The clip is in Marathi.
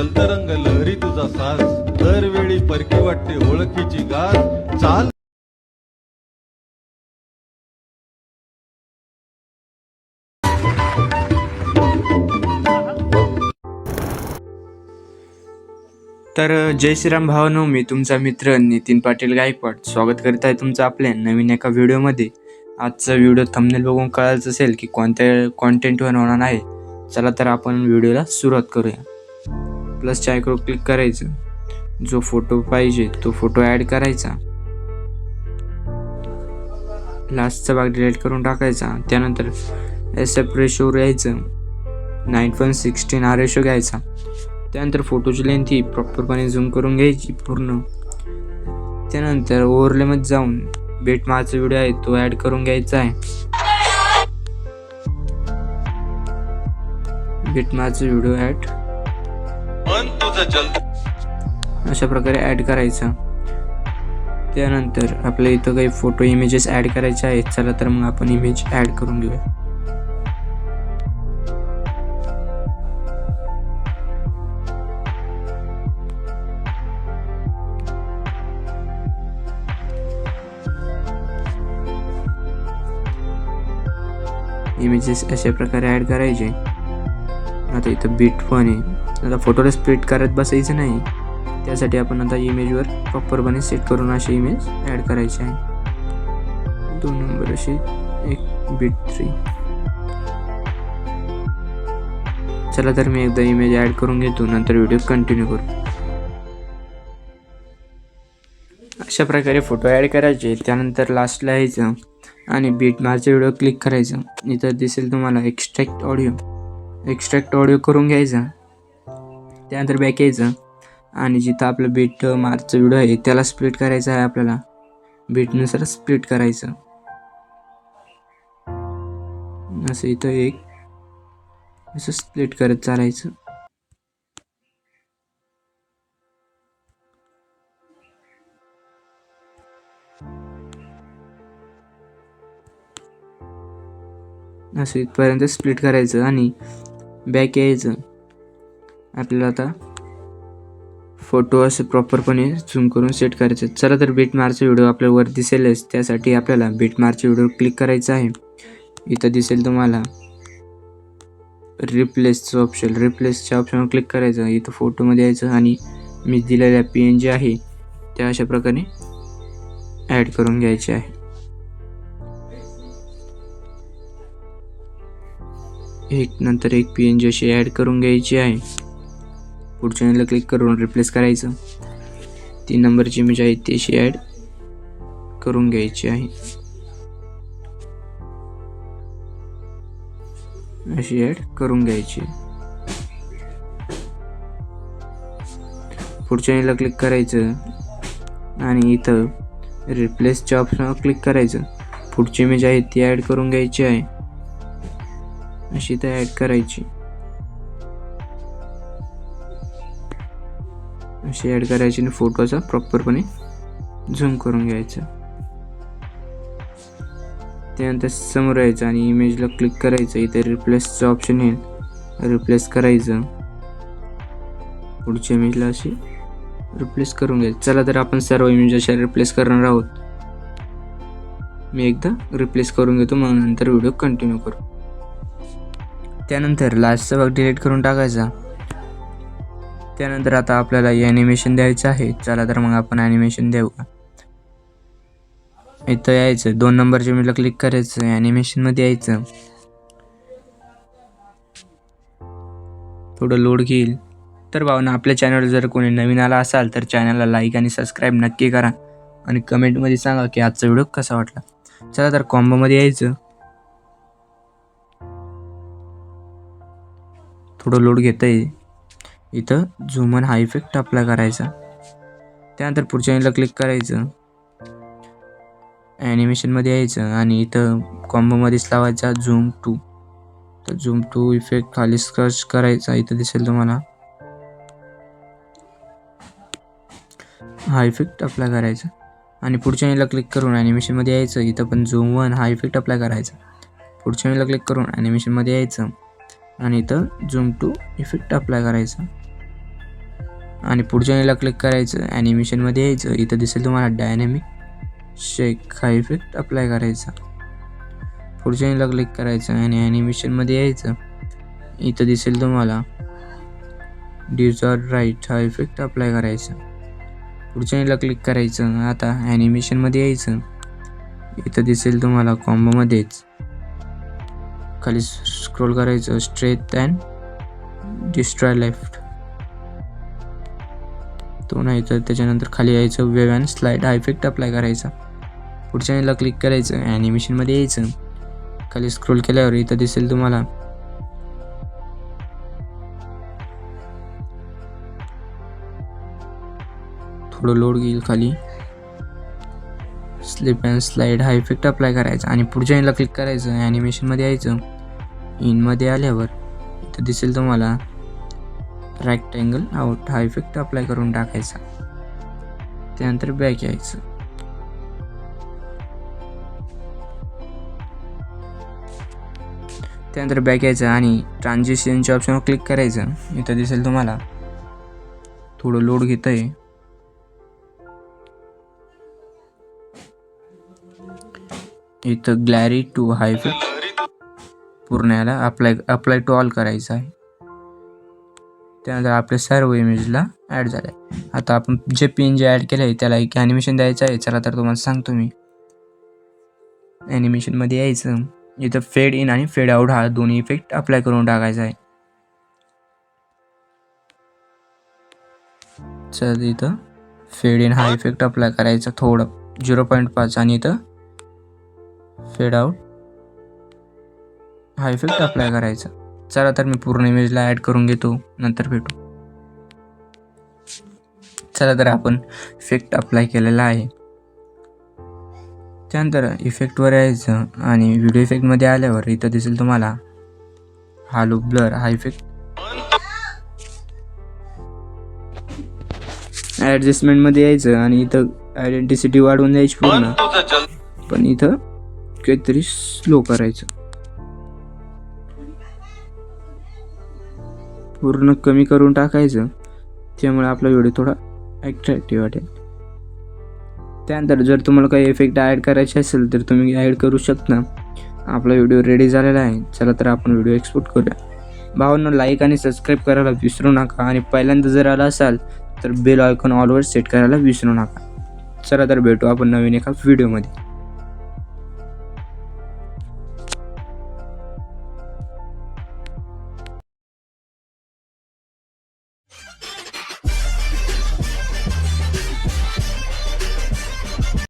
जलतरंग लहरी तुझा साज. दरवेळी परकी वाटते ओळखीची गाज. चाल. तर जय श्रीराम भावानो मी तुमचा मित्र नितीन पाटील गायकवाड. स्वागत करत आहे तुमचं आपल्या नवीन एका व्हिडिओमध्ये. आजचा व्हिडिओ थंबनेल बघून कळायचं असेल की कोणत्या कॉन्टेंटवर होणार आहे. चला तर आपण व्हिडिओला सुरुवात करूया. प्लस आयकडं क्लिक करायचं. जो फोटो पाहिजे तो फोटो ॲड करायचा. लास्टचा भाग डिलीट करून टाकायचा. त्यानंतर एस एफ यायचं. नाईन पॉईंट सिक्स्टीन हा रेशो घ्यायचा. त्यानंतर फोटोची लेंथ ही प्रॉपरपणे झूम करून घ्यायची पूर्ण. त्यानंतर ओव्हरलेमध्ये जाऊन बेट मारचा व्हिडिओ आहे तो ॲड करून घ्यायचा आहे. बेट मारचा व्हिडिओ ॲड जल अशा प्रकारे ॲड करायचा. त्यानंतर आपल्या इथं काही फोटो इमेजेस ॲड करायचे आहेत. चला तर मग आपण इमेज ॲड करून घेऊया. इमेजेस अशा प्रकारे ॲड करायचे. आता इथं बीट पण आहे. आता फोटोला स्प्लिट करत बसायचं नाही. त्यासाठी आपण आता इमेजवर प्रॉपरपणे सेट करून अशी इमेज ॲड करायची आहे. दोन नंबर अशी एक बीट थ्री चला तर मी एकदा इमेज ॲड करून घेतो नंतर व्हिडिओ कंटिन्यू करू. अशा प्रकारे फोटो ॲड करायचे त्यानंतर लास्टला यायचं आणि बीट मारचा व्हिडिओ क्लिक करायचं. इथं दिसेल तुम्हाला एक्स्ट्रॅक्ट ऑडिओ एक्स्ट्रॅक्ट ऑडिओ करून घ्यायचा. त्यानंतर बॅक यायचं. आणि जिथं आपलं बीट मारचं व्हिडिओ आहे त्याला स्प्लिट करायचं आहे आपल्याला. बीटनुसार स्प्लिट करायचं. असं इथं एक असं स्प्लिट करत चालायचं. असं इथपर्यंत स्प्लिट करायचं आणि बॅक यायचं. आपल्याला आता फोटो असे प्रॉपरपणे झूम करून सेट करायचे चला तर बीट मारचा व्हिडिओ आपल्या वर दिसेलच त्यासाठी आपल्याला बीट मारचा व्हिडिओ क्लिक करायचा आहे. इथं दिसेल तुम्हाला रिप्लेसचं ऑप्शन रिप्लेसच्या ऑप्शनवर क्लिक करायचं. इथं फोटोमध्ये यायचं आणि मी दिलेल्या पी एन जी आहे त्या अशा प्रकारे ॲड करून घ्यायचे आहे. एक नंतर एक पी एन जी अशी ॲड करून घ्यायची आहे. पुढच्या याला क्लिक करून रिप्लेस करायचं. तीन नंबरची इमेज आहे ती अशी ॲड करून घ्यायची आहे. अशी ॲड करून घ्यायची. पुढच्या याला क्लिक करायचं आणि इथं रिप्लेसच्या ऑप्शनवर क्लिक करायचं. पुढची इमेज आहे ती ॲड करून घ्यायची आहे. अशी तर ॲड करायची. अशी ॲड करायची आणि फोटोचा प्रॉपरपणे झूम करून घ्यायचा. त्यानंतर समोर यायचं आणि इमेजला क्लिक करायचं. इथे रिप्लेसचं ऑप्शन येईल. रिप्लेस करायचं. पुढच्या इमेजला अशी रिप्लेस करून घ्यायचं. चला तर आपण सर्व इमेज अशा रिप्लेस करणार आहोत. मी एकदा रिप्लेस करून घेतो मग नंतर व्हिडिओ कंटिन्यू करू. त्यानंतर लास्टचा भाग डिलीट करून टाकायचा. त्यानंतर आता आपल्याला ॲनिमेशन द्यायचं आहे. चला तर मग आपण ॲनिमेशन देऊ इथं यायचं. दोन नंबरचे मिला क्लिक करायचं. ॲनिमेशनमध्ये यायचं. थोडं लोड घेईल. तर भावना आपल्या चॅनल जर कोणी नवीन आला असाल तर चॅनलला लाईक आणि सबस्क्राईब नक्की करा. आणि कमेंटमध्ये सांगा की आजचा व्हिडिओ कसा वाटला. चला तर कॉम्बोमध्ये यायचं. थोडं लोड घेता येईल इथं झुमन हा इफेक्ट अप्लाय करायचा. त्यानंतर पुढच्या याला क्लिक करायचं. ॲनिमेशनमध्ये यायचं आणि इथं कॉम्बोमध्येच लावायचा झूम टू तर झूम टू इफेक्ट खाली स्कर्च करायचा इथं दिसेल तुम्हाला. हा इफेक्ट अप्लाय करायचा. आणि पुढच्या याला क्लिक करून ॲनिमेशनमध्ये यायचं. इथं पण झूम वन हा इफेक्ट अप्लाय करायचा. पुढच्या वेळेला क्लिक करून ॲनिमेशनमध्ये यायचं. आणि इथं झूम टू इफेक्ट अप्लाय करायचा. आणि पुढच्या याला क्लिक करायचं ॲनिमेशनमध्ये यायचं. इथं दिसेल तुम्हाला डायनॅमिक शेक हा इफेक्ट अप्लाय करायचा. पुढच्या याला क्लिक करायचं आणि ॲनिमेशनमध्ये यायचं. इथं दिसेल तुम्हाला डिझॉर राईट हा इफेक्ट अप्लाय करायचा. पुढच्या याला क्लिक करायचं. आता ॲनिमेशनमध्ये यायचं. इथं दिसेल तुम्हाला कॉम्बोमध्येच खाली स्क्रोल करायचं. स्ट्रेथ अँड डिस्ट्रॉय लेफ्ट तो नाही तर त्याच्यानंतर खाली यायचं वेव अँड स्लाईड हा इफेक्ट अप्लाय करायचा. पुढच्या याला क्लिक करायचं ॲनिमेशनमध्ये यायचं. खाली स्क्रोल केल्यावर इथं दिसेल तुम्हाला. थोडं लोड घेईल खाली. स्लिप अँड स्लाईड हा इफेक्ट अप्लाय करायचा. आणि पुढच्या याला क्लिक करायचं ॲनिमेशनमध्ये यायचं. इनमध्ये आल्यावर इथं दिसेल तुम्हाला. रॅक्टँगल आउट हा इफेक्ट अप्लाय करून टाकायचा. त्यानंतर बॅक यायचं. त्यानंतर बॅक यायचं आणि ट्रान्झिशनच्या ऑप्शनवर क्लिक करायचं. इथं दिसेल तुम्हाला. थोडं लोड घेत आहे इथं ग्लॅरी टू हा इफेक्ट पूर्ण याला अप्लाय अप्लाय टू ऑल करायचं आहे. त्यानंतर आपल्या सर्व इमेजला ॲड झालं आहे आता आपण जे पी एन जे ॲड केलं आहे त्याला एक ॲनिमेशन द्यायचं आहे. चला तर तुम्हाला सांगतो मी. ॲनिमेशनमध्ये यायचं. इथं फेड इन आणि फेड आउट हा दोन्ही इफेक्ट अप्लाय करून टाकायचा आहे. चल इथं फेड इन हा इफेक्ट अप्लाय करायचा थोडं. झिरो पॉईंट पाच आणि इथं फेड आउट हा इफेक्ट अप्लाय करायचा. चला तर मी पूर्ण इमेजला ॲड करून घेतो नंतर भेटू. चला तर आपण इफेक्ट अप्लाय केलेला आहे. त्यानंतर इफेक्टवर यायचं आणि व्हिडिओ इफेक्टमध्ये आल्यावर इथं दिसेल तुम्हाला हा लूप ब्लर हा इफेक्ट ॲडजस्टमेंटमध्ये यायचं आणि इथं आयडेंटिसिटी वाढवून द्यायची पूर्ण. पण इथं काहीतरी स्लो करायचं. पूर्ण कमी करून टाकायचं. त्यामुळे आपला व्हिडिओ थोडा ॲट्रॅक्टिव्ह वाटेल. त्यानंतर जर तुम्हाला काही इफेक्ट ॲड करायचे असेल तर तुम्ही ॲड करू शकता. आपला व्हिडिओ रेडी झालेला आहे. चला तर आपण व्हिडिओ एक्सपोर्ट करूया. भावांना लाईक आणि सबस्क्राईब करायला विसरू नका. आणि पहिल्यांदा जर आला असाल तर बेल आयकॉन ऑलवर सेट करायला विसरू नका. चला तर भेटू आपण नवीन एका व्हिडिओमध्ये